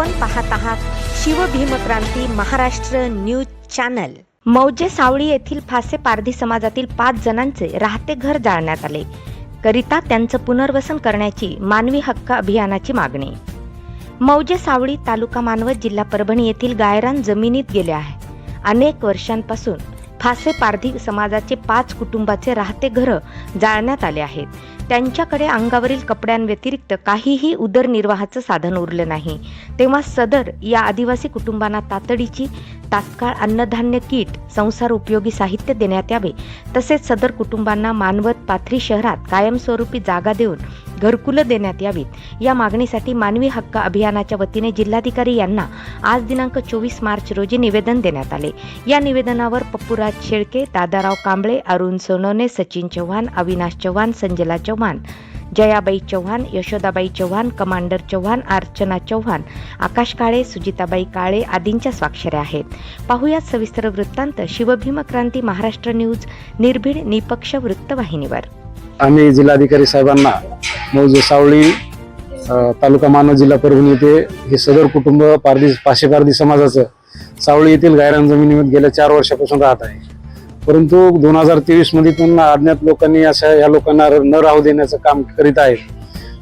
आपण पाहत आहात शिवभीमक्रांती महाराष्ट्र न्यूज चॅनल. मौजे सावळी येथील फासे पारधी समाजातील पाच जणांचे राहते घर जाळण्यात आले. करिता त्यांचं पुनर्वसन करण्याची मानवी हक्क अभियानाची मागणी. मौजे सावळी तालुका मानवत जिल्हा परभणी येथील गायरान जमिनीत गेले आहे. अनेक वर्षांपासून फासे पारधी समाजाचे पाच कुटुंबाचे राहते घरं जाळण्यात आले आहेत. त्यांच्याकडे अंगावरील कपड्यांव्यतिरिक्त काहीही उदरनिर्वाहाचं साधन उरलं नाही. तेव्हा सदर या आदिवासी कुटुंबांना तातडीची तात्काळ अन्नधान्य किट संसार उपयोगी साहित्य देण्यात यावे. तसेच सदर कुटुंबांना मानवत पाथरी शहरात कायमस्वरूपी जागा देऊन घरकुलं देण्यात यावीत. या मागणीसाठी मानवी हक्क अभियानाच्या वतीने जिल्हाधिकारी यांना आज दिनांक चोवीस मार्च रोजी निवेदन देण्यात आले. या निवेदनावर पप्पूराज शेळके दादाराव कांबळे अरुण सोनवणे सचिन चव्हाण अविनाश चव्हाण संजला चव्हाण जयाबाई चव्हाण यशोदाबाई चव्हाण कमांडर चव्हाण अर्चना चव्हाण आकाश काळे सुजिताबाई काळे आदींच्या स्वाक्षऱ्या आहेत. पाहुयात सविस्तर वृत्तांत शिवभीमक्रांती महाराष्ट्र न्यूज निर्भीड निपक्ष वृत्तवाहिनीवर. आम्ही जिल्हाधिकारी साहेबांना मौजे सावळी तालुका मानव जिल्हा परभणी येथे हे सदर कुटुंब पारदी पाशे पारदी समाजाचं सावळी येथील गायरान जमिनीमध्ये गेल्या चार वर्षापासून राहत आहे. परंतु दोन हजार तेवीसमध्ये पण अज्ञात लोकांनी अशा या लोकांना न राहू देण्याचं काम करीत आहेत.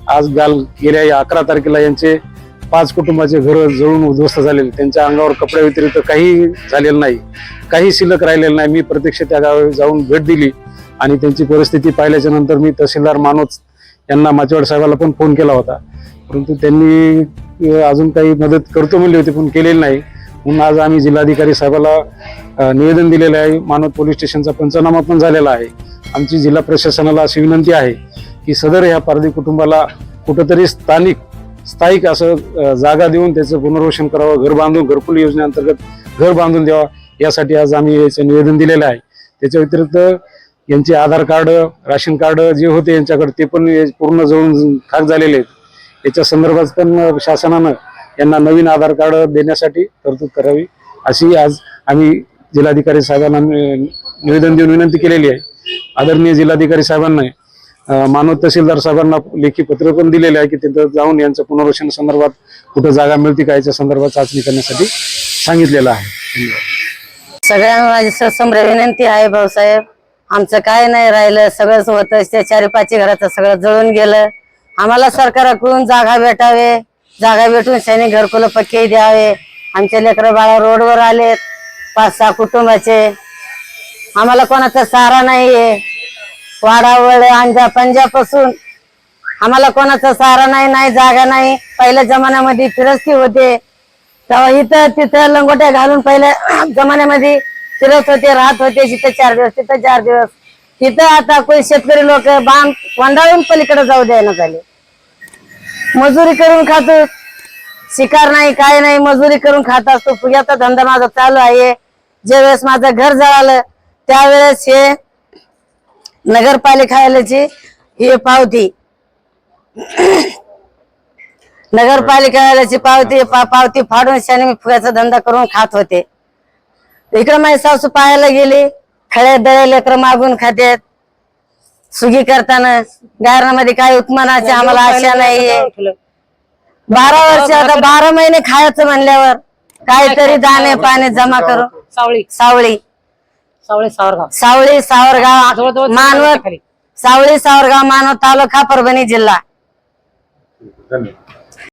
आज गाल गेल्या या अकरा तारखेला यांचे पाच कुटुंबाचे घर जळून उद्ध्वस्त झालेले. त्यांच्या अंगावर कपड्या व्यतिरिक्त काही झालेलं नाही. काही शिल्लक राहिलेलं नाही. मी प्रत्यक्ष त्या गावी जाऊन भेट दिली आणि त्यांची परिस्थिती पाहिल्याच्या नंतर मी तहसीलदार मानोज यांना माचेवाड साहेबाला पण फोन केला होता. परंतु त्यांनी अजून काही मदत करतो म्हणली होती पण केलेली नाही. म्हणून आज आम्ही जिल्हाधिकारी साहेबाला निवेदन दिलेलं आहे. मानवत पोलीस स्टेशनचा पंचनामा पण झालेला आहे. आमची जिल्हा प्रशासनाला अशी विनंती आहे की सदर ह्या पारधी कुटुंबाला कुठंतरी स्थानिक स्थायिक असं जागा देऊन त्याचं पुनर्वसन करावं. घर बांधून घरकुल योजनेअंतर्गत घर बांधून द्यावा. यासाठी आज आम्ही याचं निवेदन दिलेलं आहे. त्याच्या व्यतिरिक्त यांचे आधार कार्ड राशन कार्ड जे होते यांच्याकडे ते पण पूर्ण जळून खाक झालेले आहेत. याच्या संदर्भात पण शासनानं यांना नवीन आधार कार्ड देण्यासाठी तरतूद करावी अशी आज आम्ही जिल्हाधिकारी साहेबांना निवेदन देऊन विनंती केलेली आहे. आदरणीय जिल्हाधिकारी साहेबांना मानव तहसीलदार साहेबांना लेखी पत्र पण दिलेले आहे की तिथं जाऊन यांचं पुनर्वसन संदर्भात कुठं जागा मिळते का याच्या संदर्भात चाचणी करण्यासाठी सांगितलेलं आहे. सगळ्यांना माझी विनंती आहे भाऊसाहेब आमचं काय नाही राहिलं सगळंच होतं. त्या चारी पाच घराचं सगळं जळून गेलं. आम्हाला सरकारकडून जागा भेटावे. जागा भेटून सैनिक घरकुलं पक्के द्यावे. आमचे लेकरं बाळा रोडवर आलेत. पाच सहा कुटुंबाचे. आम्हाला कोणाचा सहारा नाहीये. वाडावळ अंजा पंजापासून आम्हाला कोणाचा सहारा नाही नाही जागा नाही. पहिल्या जमान्यामध्ये फिरस्ती होते. तेव्हा इथं तिथं लंगोट्या घालून पहिल्या जमान्यामध्ये फिरत होते राहत होते तिथं चार दिवस तिथं चार दिवस. तिथं आता कोणी शेतकरी लोक बांध वंडाळून पलीकडे जाऊ द्यायला झाले मजुरी करून खातो. शिकार नाही काय नाही मजुरी करून खात असतो. फुग्याचा धंदा माझा चालू आहे. ज्या वेळेस माझं घर जळालं त्यावेळेस हे नगरपालिकाची हे पावती. नगरपालिकाची पावती पा- पावती फाडून शाने मी फुग्याचा धंदा करून खात होते. इकडे माझी सासू पाहायला गेली. खळे दळे लेकर मागून खात्यात. सुगी करताना गारणामध्ये काही उत्पन्नाची आम्हाला आशा नाहीये. बारा वर्ष आता बारा महिने खायचं म्हणल्यावर काहीतरी दाणे पाणी जमा करून सावळी. सावळी. सावळी सावरगाव. सावळी सावरगाव मानवत. सावळी सावरगाव मानवत तालुका परभणी जिल्हा. धन्यवाद.